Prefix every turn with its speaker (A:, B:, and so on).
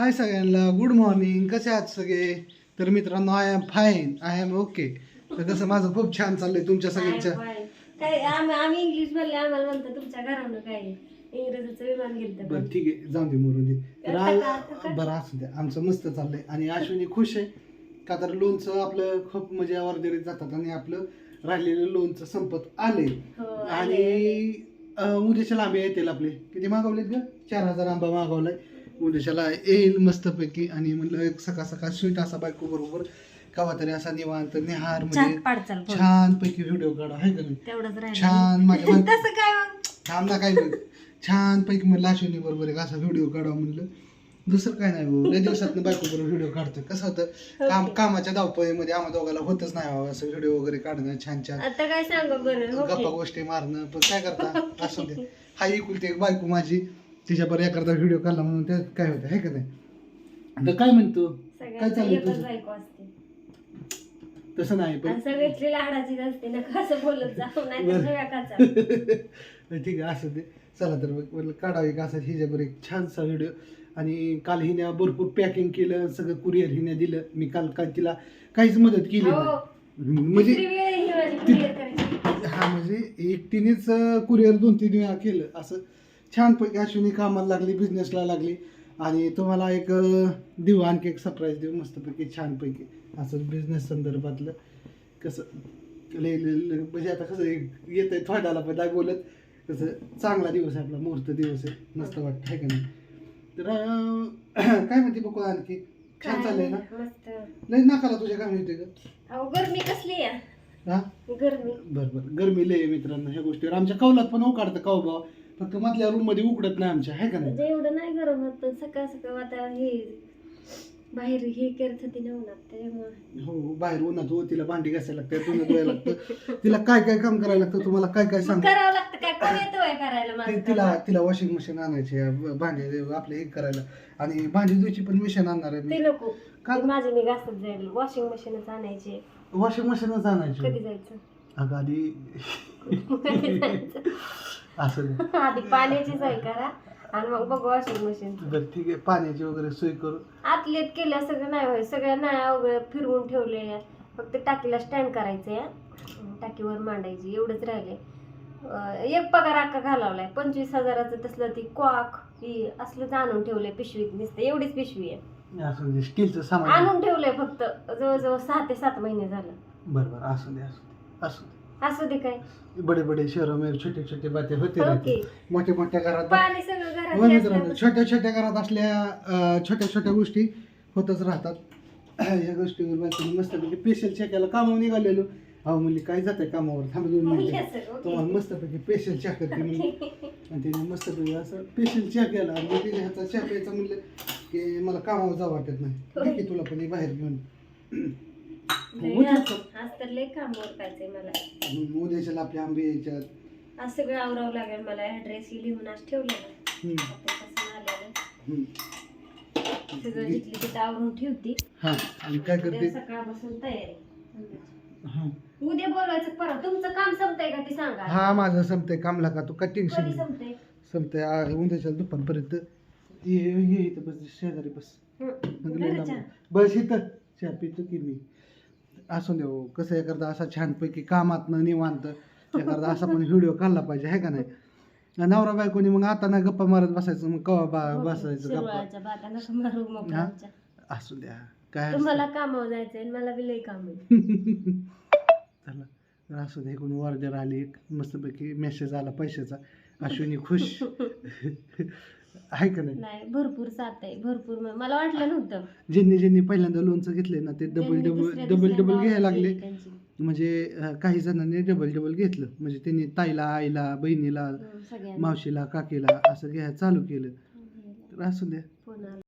A: हाय सगळ्यांना good morning कसे आहात सगळे? तर मित्रांनो I am fine I am okay तर कसं माझं खूप छान चाललंय तुमच्या सगळ्यांच्या
B: काय काय आम्ही आम्ही इंग्लिश बोलले आम्हाला म्हणतो तुमच्या घरानं काय इंग्रजीचं विमान गेलं
A: बरं ठीक आहे. जाऊ दे मरून दे तर बरं असू द्या आमचं मस्त चाललंय. आणि अश्विनी खुश आहे. का तर लोणचं आपलं खूप म्हणजे वर्धेरीत जातात आणि आपलं राहिलेलं लोणचं संपत आले
B: हो
A: आणि अं, उद्याच्या लांबे येतील आपले. किती मागवलेत ग? चार हजार आंबा मागवलाय. उद्याच्याला येईल मस्तपैकी आणि म्हणलं एक सकाळ सकाळ स्वीट असा बायको बरोबर कवा तरी असा निवांत निहार
B: छान
A: म्हणजे
B: पाडचाल.
A: छान पैकी व्हिडिओ काढा आहे का नाही?
B: तेवढंच राहिलं.
A: छान माझ्या
B: तसं काय मग?
A: थांब ना काय नाही. छान पैकी म्हणलं अश्विनी बरोबर एक असा व्हिडिओ काढा म्हणलं. दुसरं काय नाही भाऊ लय दिवसात बायको बरोबर व्हिडिओ काढतोय. कसं होतं काम कामाच्या धावपळीमध्ये आम्हा दोघाला होतच नाही बाबा असं व्हिडिओ वगैरे काढणं छान छान.
B: आता काय सांगू बरं हो
A: गप्पा
B: की?
A: गोष्टी मारणं पण काय करता? असं दे. हा एकुलती एक बायको माझी. तिच्याबरोबर एखादा व्हिडिओ काढला म्हणून त्यात काय होतं हे का नाही? तर काय म्हणतो? काय
B: सगळ्यांचं
A: चाललंय
B: एकच
A: तुझं?
B: बायको असते.
A: तसं नाही पण
B: आणि सगळ्यातली लाडाचीच असते ना कसं बोलत जाऊ नाही तर
A: ठीक आहे असं ते. चला तर मग म्हटलं काढावं एक असा हिच्याबरोबर एक छानसा व्हिडिओ आणि काल हिने भरपूर पॅकिंग केलं सगळं कुरिअर हिने दिलं. मी काल काल तिला काहीच मदत केली
B: हो.
A: नाही. म्हणजे
B: दुसरी वेळ ही माझी clear करायची.
A: हा म्हणजे एकटीनेच कुरिअर दोन तीन वेळा केलं असं. छानपैकी अश्विनी कामाला लागली बिझनेसला लागली. आणि तुम्हाला एक देऊ आणखी एक सरप्राईज देऊ मस्तपैकी छानपैकी. असं बिझनेस संदर्भातलं कसं लय म्हणजे आता कसं येत आहे थोड्याला पण नाही बोलत कसं चांगला दिवस आहे आपला मुहूर्त दिवस आहे. मस्त वाटतं आहे का नाही? तर काय म्हणते बघू आणखी? छान चाललंय ना? लय नाकाला तुझ्या काम येते का
B: गरमी कसली आहे?
A: हा?
B: गरमी.
A: बर बर. गरमी लय आहे मित्रांनो ह्या गोष्टीवर. आमच्या कौलात पण उकाडतं कौ भाव फक्त मधल्या रूममध्ये उकडत नाही आमच्या आहे का नाही?
B: म्हणजे एवढं नाही गरम होत पण सकाळ सकाळ आता हे बाहेर हे करत होती ना उन्हात
A: हो बाहेर उन्हात हो तिला भांडी घासायला लागतं धुणं धुवायला लागतं. तिला काय काय काम करायला लागतं तुम्हाला काय काय सांग?
B: करावं लागतं काय? कोण येतोय करायला माझं
A: तिला
B: काम?
A: तिला वॉशिंग मशीन आणायची भांडी आपले हे करायला. आणि भांडी धुवायची पण मशीन आणणार आहे
B: ते
A: मी
B: नको.
A: का
B: ते माझे मी घासत जाईल. वॉशिंग मशीनच आणायचे.
A: वॉशिंग मशीनच आणायची.
B: कधी जायचं?
A: अगं आधी
B: कधी जायचं?
A: असं नाही.
B: आधी पाण्याची सोय करा आणि मग बघू वॉशिंग मशीन.
A: बरं ठीक आहे. पाण्याची वगैरे सोय करू.
B: आतलेत केल्या सगळं नाही होय. सगळ्या नळ्या वगैरे फिरवून ठेवलेल्या फक्त टाकीला स्टँड करायचं आहे टाकीवर मांडायची एवढंच राहिले एक पगार अक्का घालावलाय. पंचवीस हजाराचं तसलं ती कॉक ही असलंच आणून ठेवलंय पिशवीत नुसतं. एवढीच पिशवी आहे.
A: असं म्हणजे स्टीलचं सामान.
B: आणून ठेवलंय फक्त. जवळजवळ सहा ते सात महिने झालं.
A: बरं बरं. असू दे असू दे. असू दे.
B: असू दे काय.
A: बड़े बड़े शहरों में छोटे छोटे बातें होते रहते. मोठ्या मोठ्या घरात
B: पाणी सगळं
A: हो
B: घरात
A: मित्रांनो
B: असलं-
A: छोट्या छोट्या घरात असल्या अं, छोट्या छोट्या गोष्टी होतच राहतात. या गोष्टीवर माहिती मस्तपैकी पेशल चेकायला कामावर निघालेलो. अहो म्हणली काय जाते कामावर? थांबा दोन मिनिटं.
B: असेल, ओके.
A: तुम्हाला मस्तपैकी पेशल चहा करते म्हणली आणि तिने मस्तपैकी असं पेशल चहा केला. आणि मग तिने हातात चहा प्यायचा म्हणलं की मला कामावर जावं वाटत नाही. ठीक आहे तुला पण हे बाहेर घेऊन.
B: आज तर लय काम ओरकायचंय मला.
A: मग आपले आंबे यायच्यात
B: आज सगळं आवरावं लागेल मला. ऍड्रेस लिहून आज ठेवलं
A: हम्म,
B: आता कसं आलेलं.
A: हम्म.
B: सगळं जिथली तिथं आवरून ठेवते.
A: हा आणि काय करते?
B: उद्या सकाळपासून तयारी.
A: हा.
B: उद्या बोलवायचं परत तुमचं काम संपतंय का ती सांगा.
A: हा माझं संपतंय. कामला का तू. कटिंग
B: कधी संपतंय.
A: संपतंय? आ, उद्याच्या दुपारपर्यंत. ये ये इथं बस शेजारी बस.
B: हं.
A: बस इथं. चहा पितो की मी. असू दे हो कसं एखादा असा छानपैकी कामातनं निवांत एखादा असा पण व्हिडिओ काढला पाहिजे आहे का नाही? नवरा बायकोनी मग आता ना गप्पा मारत बसायचं मग कवा बा
B: हो,
A: बसायचं गप्पा?
B: शिरवाळ्याच्या बाता नका मारू मग
A: हा?
B: आमच्या.
A: असू द्या काय
B: तुम्हाला कामावर जायचंय आणि मला बी लय काम आहे.
A: चला तर असू दे कोणी ऑर्डर आली एक मस्तपैकी मेसेज आला पैशाचा. अश्विनी खुश. आहे का नाही?
B: नाही भरपूर साथ आहे भरपूर म- मला वाटलं नव्हतं.
A: ज्यांनी ज्यांनी पहिल्यांदा लोनचं घेतले ना ते डबल
B: त्यांनी
A: डबल
B: दुसऱ्या-
A: डबल डबल घ्यायला लागले.
B: त्यांची.
A: म्हणजे अं, काही जणांनी डबल डबल घेतलं. म्हणजे त्यांनी ताईला आईला बहिणीला
B: हं, सगळ्यांना.
A: मावशीला काकीला असं घ्यायला चालू केलं. तर असू द्या.
B: फोन आला.